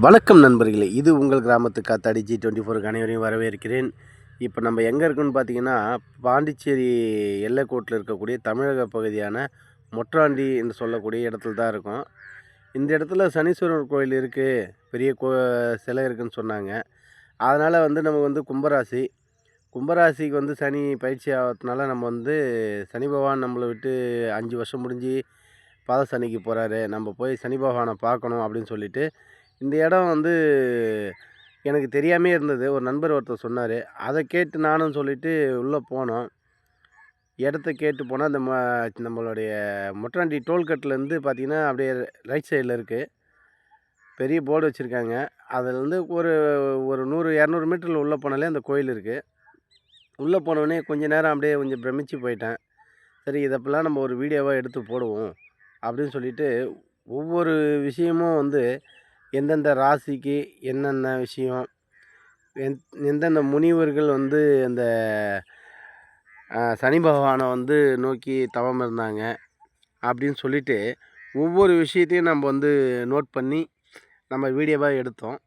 வணக்கம் நண்பர்களே இது உங்கள் கிராமத்து காத்தாடி ஜி டுவெண்ட்டி ஃபோருக்கு அனைவரையும் வரவேற்கிறேன். இப்போ நம்ம எங்கே இருக்கோம்னு பார்த்தீங்கன்னா பாண்டிச்சேரி எல்லைக்கோட்டில் இருக்கக்கூடிய தமிழக பகுதியான மொற்றாண்டி என்று சொல்லக்கூடிய இடத்துல தான் இருக்கும். இந்த இடத்துல சனீஸ்வரர் கோயில் இருக்குது பெரிய கோ சிலை இருக்குன்னு சொன்னாங்க. அதனால் வந்து நம்ம வந்து கும்பராசி. கும்பராசிக்கு வந்து சனி பயிற்சி ஆகிறதுனால நம்ம வந்து சனி பகவான் நம்மளை விட்டு அஞ்சு வருஷம் முடிஞ்சு பாத சனிக்கு போகிறாரு நம்ம போய் சனி பகவானை பார்க்கணும் அப்படின்னு சொல்லிட்டு இந்த இடம் வந்து எனக்கு தெரியாமே இருந்தது. ஒரு நண்பர் ஒருத்தர் சொன்னார். அதை கேட்டு நானும் சொல்லிவிட்டு உள்ளே போனோம். இடத்த கேட்டு போனால் அந்த ம நம்மளுடைய மொட்டாண்டி டோல்கட்லேருந்து பார்த்தீங்கன்னா அப்படியே ரைட் சைடில் இருக்குது பெரிய போர்டு வச்சுருக்காங்க. அதுலேருந்து ஒரு ஒரு நூறு இரநூறு மீட்டரில் உள்ளே போனாலே அந்த கோயில் இருக்குது உள்ளே போனோடனே கொஞ்சம் நேரம் அப்படியே கொஞ்சம் பிரமிச்சு போயிட்டேன். சரி இதப்பெல்லாம் நம்ம ஒரு வீடியோவாக எடுத்து போடுவோம். அப்படின்னு சொல்லிட்டு ஒவ்வொரு விஷயமும் வந்து எந்தெந்த ராசிக்கு என்னென்ன விஷயம் எந் எந்தெந்த முனிவர்கள் வந்து அந்த சனி பகவானை வந்து நோக்கி தவம் இருந்தாங்க அப்படின்னு சொல்லிட்டு ஒவ்வொரு விஷயத்தையும் நம்ம வந்து நோட் பண்ணி நம்ம வீடியோவாக எடுத்தோம்.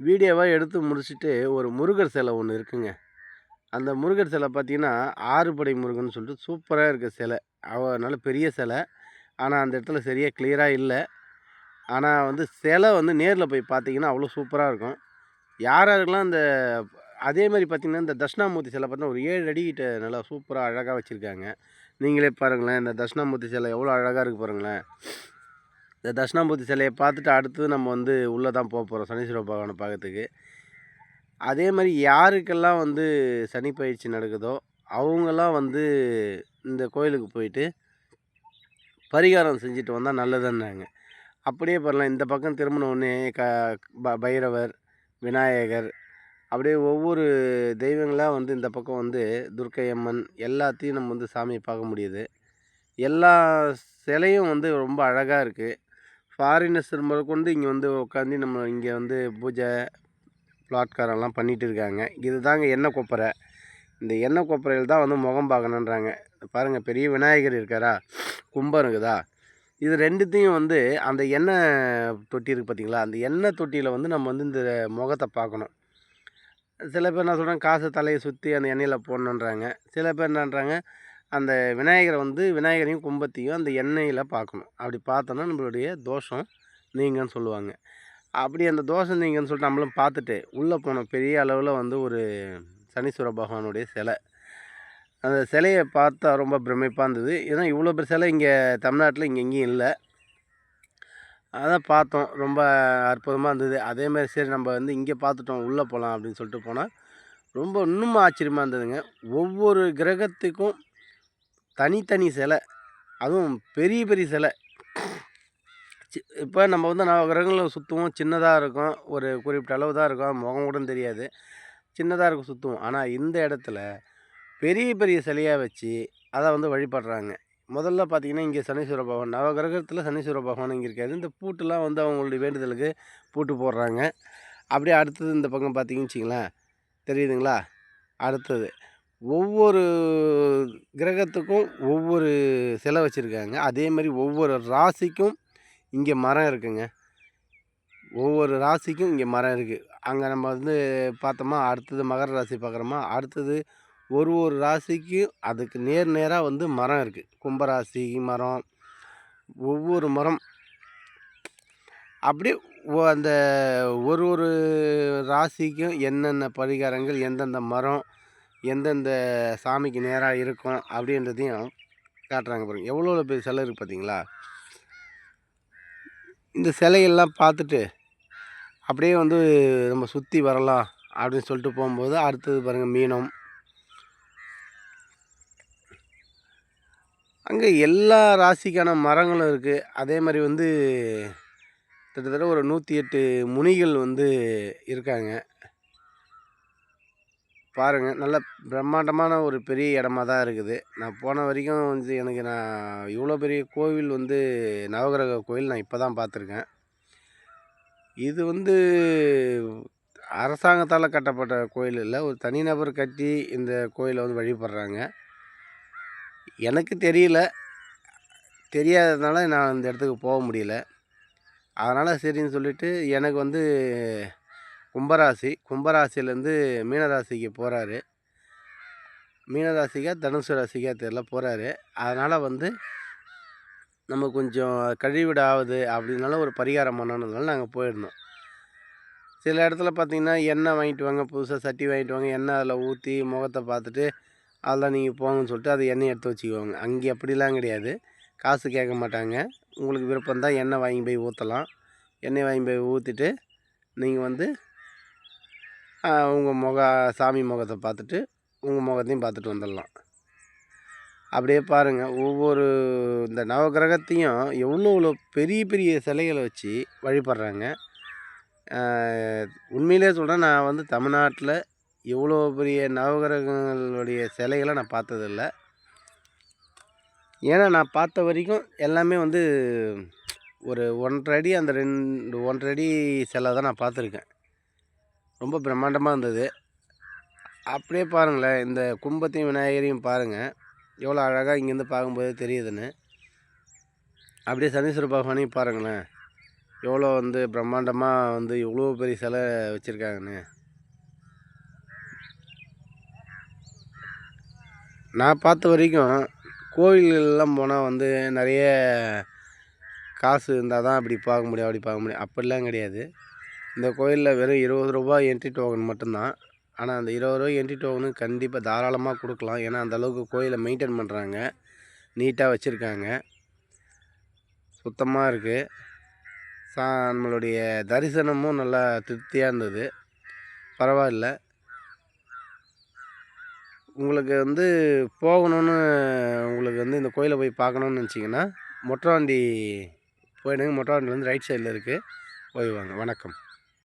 வீடியோவாக எடுத்து முடிச்சுட்டு ஒரு முருகர் சிலை ஒன்று இருக்குங்க. அந்த முருகர் சிலை பார்த்தீங்கன்னா ஆறுபடை முருகன் சொல்லிட்டு சூப்பராக இருக்க சிலை. அவ நல்ல பெரிய சிலை. ஆனால் அந்த இடத்துல சரியாக கிளியராக இல்லை. ஆனால் வந்து சிலை வந்து நேரில் போய் பார்த்தீங்கன்னா அவ்வளோ சூப்பராக இருக்கும். யார் யாருக்கெல்லாம் இந்த அதே மாதிரி பார்த்தீங்கன்னா இந்த தட்சிணாமூர்த்தி சிலை பார்த்தா ஒரு ஏழு அடிக்கிட்ட நல்லா சூப்பராக அழகாக வச்சுருக்காங்க. நீங்களே பாருங்களேன் இந்த தட்சிணாமூர்த்தி சிலை எவ்வளோ அழகாக இருக்குது பாருங்களேன். இந்த தட்சிணாமூர்த்தி சிலையை பார்த்துட்டு அடுத்து நம்ம வந்து உள்ளே தான் போக போகிறோம் சனீஸ்வர பகவானை பார்க்கறதுக்கு. அதே மாதிரி யாருக்கெல்லாம் வந்து சனி பயிற்சி நடக்குதோ அவங்கெல்லாம் வந்து இந்த கோயிலுக்கு போயிட்டு பரிகாரம் செஞ்சுட்டு வந்தால் நல்லதுன்னாங்க அப்படியே பண்ணலாம் இந்த பக்கம் திரும்பின க ப பைரவர் விநாயகர் அப்படியே ஒவ்வொரு தெய்வங்களாக வந்து இந்த பக்கம் வந்து துர்க்கை அம்மன் எல்லாத்தையும் நம்ம வந்து சாமியை பார்க்க முடியுது. எல்லா சிலையும் வந்து ரொம்ப அழகாக இருக்குது ஃபாரினர்ஸ் முதற்கொண்டு இங்கே வந்து உட்காந்து நம்ம இங்கே வந்து பூஜை பிளாட்காரெல்லாம் பண்ணிகிட்டு இருக்காங்க. இதுதாங்க எண்ணெய் கொப்பரை. இந்த எண்ணெய் கொப்பரையில் தான் வந்து முகம் பார்க்கணுன்றாங்க பாருங்கள் பெரிய விநாயகர் இருக்காரா? கும்பம் இருக்குதா? இது ரெண்டுத்தையும் வந்து அந்த எண்ணெய் தொட்டி இருக்குது பார்த்தீங்களா அந்த எண்ணெய் தொட்டியில் வந்து நம்ம வந்து இந்த முகத்தை பார்க்கணும் சில பேர் என்ன சொல்கிறாங்க காசு தலையை சுற்றி அந்த எண்ணெயில் போடணுன்றாங்க. சில பேர் என்னன்றாங்க அந்த விநாயகரை வந்து விநாயகரையும் கும்பத்தையும் அந்த எண்ணெயில் பார்க்கணும் அப்படி பார்த்தோன்னா நம்மளுடைய தோஷம் நீங்கன்னு சொல்லுவாங்க. அப்படி அந்த தோஷம் நீங்கன்னு சொல்லிட்டு நம்மளும் பார்த்துட்டு உள்ளே போனோம் பெரிய அளவில் வந்து ஒரு சனீஸ்வர பகவானுடைய சிலை. அந்த சிலையை பார்த்தா ரொம்ப பிரமிப்பாக இருந்தது. ஏன்னா இவ்வளோ பெரிய சிலை இங்கே தமிழ்நாட்டில் இங்கே எங்கேயும் இல்லை. அதான் பார்த்தோம். ரொம்ப அற்புதமாக இருந்தது. அதே மாதிரி சரி நம்ம வந்து இங்கே பார்த்துட்டோம் உள்ளே போகலாம் அப்படின்னு சொல்லிட்டு போனால் ரொம்ப இன்னும் ஆச்சரியமாக இருந்ததுங்க. ஒவ்வொரு கிரகத்துக்கும் தனித்தனி சிலை. அதுவும் பெரிய பெரிய சிலை. இப்போ நம்ம வந்து நான் கிரகங்களை சுற்றுவோம் சின்னதாக இருக்கும். ஒரு குறிப்பிட்ட அளவு தான் இருக்கும். முகம் கூட தெரியாது. சின்னதாக இருக்கும் சுற்றுவோம் ஆனால் இந்த இடத்துல பெரிய பெரிய சிலையாக வச்சு அதை வந்து வழிபடுறாங்க. முதல்ல பார்த்தீங்கன்னா இங்கே சனீஸ்வர பகவான் நவகிரகத்தில் சனீஸ்வர பகவான் இங்கே இருக்காது இந்த பூட்டுலாம் வந்து அவங்களுடைய வேண்டுதலுக்கு பூட்டு போடுறாங்க. அப்படியே அடுத்தது இந்த பக்கம் பார்த்திங்கன்னு வச்சிங்களேன் தெரியுதுங்களா? அடுத்தது ஒவ்வொரு கிரகத்துக்கும் ஒவ்வொரு சிலை வச்சுருக்காங்க. அதே மாதிரி ஒவ்வொரு ராசிக்கும் இங்கே மரம் இருக்குங்க. ஒவ்வொரு ராசிக்கும் இங்கே மரம் இருக்குது அங்கே நம்ம வந்து பார்த்தோமா அடுத்தது மகர ராசி பார்க்குறோமா அடுத்தது ஒரு ஒரு ராசிக்கும் அதுக்கு நேர் நேராக வந்து மரம் இருக்குது கும்பராசி மரம் ஒவ்வொரு மரம். அப்படியே அந்த ஒரு ஒரு ராசிக்கும் என்னென்ன பரிகாரங்கள் எந்தெந்த மரம் எந்தெந்த சாமிக்கு நேராக இருக்கும் அப்படின்றதையும் காட்டுறாங்க பாருங்கள் எவ்வளோ பெரிய சிலை இருக்குது பார்த்தீங்களா? இந்த சிலையெல்லாம் பார்த்துட்டு அப்படியே வந்து நம்ம சுற்றி வரலாம் அப்படின்னு சொல்லிட்டு போகும்போது அடுத்தது பாருங்கள் மீனம். அங்கே எல்லா ராசிக்கான மரங்களும் இருக்குது அதே மாதிரி வந்து கிட்டத்தட்ட ஒரு நூற்றி எட்டு முனிகள் வந்து இருக்காங்க. பாருங்கள் நல்ல பிரம்மாண்டமான ஒரு பெரிய இடமா தான் இருக்குது. நான் போன வரைக்கும் வந்து எனக்கு நான் இவ்வளோ பெரிய கோவில் வந்து நவகிரக கோவில் நான் இப்போ தான் பார்த்துருக்கேன். இது வந்து அரசாங்கத்தால் கட்டப்பட்ட கோயில் இல்லை. ஒரு தனிநபர் கட்டி இந்த கோயிலை வந்து வழிபடுறாங்க. எனக்கு தெரியல. தெரியாததுனால நான் அந்த இடத்துக்கு போக முடியல. அதனால் சரின்னு சொல்லிட்டு எனக்கு வந்து கும்பராசி கும்பராசிலேருந்து மீனராசிக்கு போகிறாரு மீனராசிக்கா தனுசு ராசிக்கா தெரியல போகிறாரு அதனால் வந்து நம்ம கொஞ்சம் கழிவிட ஆகுது அப்படின்னாலும் ஒரு பரிகாரம் பண்ணணுனால நாங்கள் போயிருந்தோம் சில இடத்துல பார்த்தீங்கன்னா எண்ணெய் வாங்கிட்டு வாங்க புதுசாக சட்டி வாங்கிட்டு வாங்க எண்ணெய் அதில் ஊற்றி முகத்தை பார்த்துட்டு அதெல்லாம் நீங்கள் போங்கன்னு சொல்லிட்டு அதை எண்ணெய் எடுத்து வச்சுக்குவாங்க. அங்கே அப்படிலாம் கிடையாது. காசு கேட்க மாட்டாங்க. உங்களுக்கு விருப்பம் தான் எண்ணெய் வாங்கி போய் ஊற்றலாம் எண்ணெய் வாங்கி போய் ஊற்றிட்டு நீங்கள் வந்து உங்கள் முக சாமி முகத்தை பார்த்துட்டு உங்கள் முகத்தையும் பார்த்துட்டு வந்துடலாம். அப்படியே பாருங்கள் ஒவ்வொரு இந்த நவகிரகத்தையும் எவ்வளோ எவ்வளோ பெரிய பெரிய சிலைகளை வச்சு வழிபடுறாங்க. உண்மையிலே சொல்கிறேன் நான் வந்து தமிழ்நாட்டில் இவ்வளோ பெரிய நவகிரகங்களுடைய சிலைகளை நான் பார்த்ததில்ல. ஏன்னா நான் பார்த்த வரைக்கும் எல்லாமே வந்து ஒரு ஒன்றரை அடி அந்த ரெண்டு ஒன்றரை அடி சிலை தான் நான் பார்த்துருக்கேன். ரொம்ப பிரம்மாண்டமாக இருந்தது. அப்படியே பாருங்களேன் இந்த கும்பத்தையும் விநாயகரையும் பாருங்கள் எவ்வளோ அழகாக இங்கேருந்து பார்க்கும்போது தெரியுதுன்னு. அப்படியே சனீஸ்வர பகவானையும் பாருங்களேன். எவ்வளோ வந்து பிரம்மாண்டமாக வந்து இவ்வளோ பெரிய சிலை வச்சுருக்காங்கன்னு. நான் பார்த்த வரைக்கும் கோவில்கள்லாம் போனால் வந்து நிறைய காசு இருந்தால் தான் அப்படி பார்க்க முடியும் அப்படி பார்க்க முடியும். அப்படிலாம் கிடையாது. இந்த கோயிலில் வெறும் இருபது ரூபா என்ட்ரி டோக்கன் மட்டும்தான். ஆனால் அந்த இருபது ரூபா என்ட்ரி டோக்கனு கண்டிப்பாக தாராளமாக கொடுக்கலாம். ஏன்னா அந்தளவுக்கு கோயிலை மெயின்டைன் பண்ணுறாங்க நீட்டாக வச்சுருக்காங்க. சுத்தமாக இருக்குது சா நம்மளுடைய தரிசனமும் நல்லா திருப்தியாக இருந்தது. பரவாயில்ல. உங்களுக்கு வந்து போகணுன்னு உங்களுக்கு வந்து இந்த கோயிலை போய் பார்க்கணுன்னு நினச்சிங்கன்னா மொட்டவாண்டி போயிடுங்க. வந்து ரைட் சைடில் இருக்குது போய் வாங்க. வணக்கம்.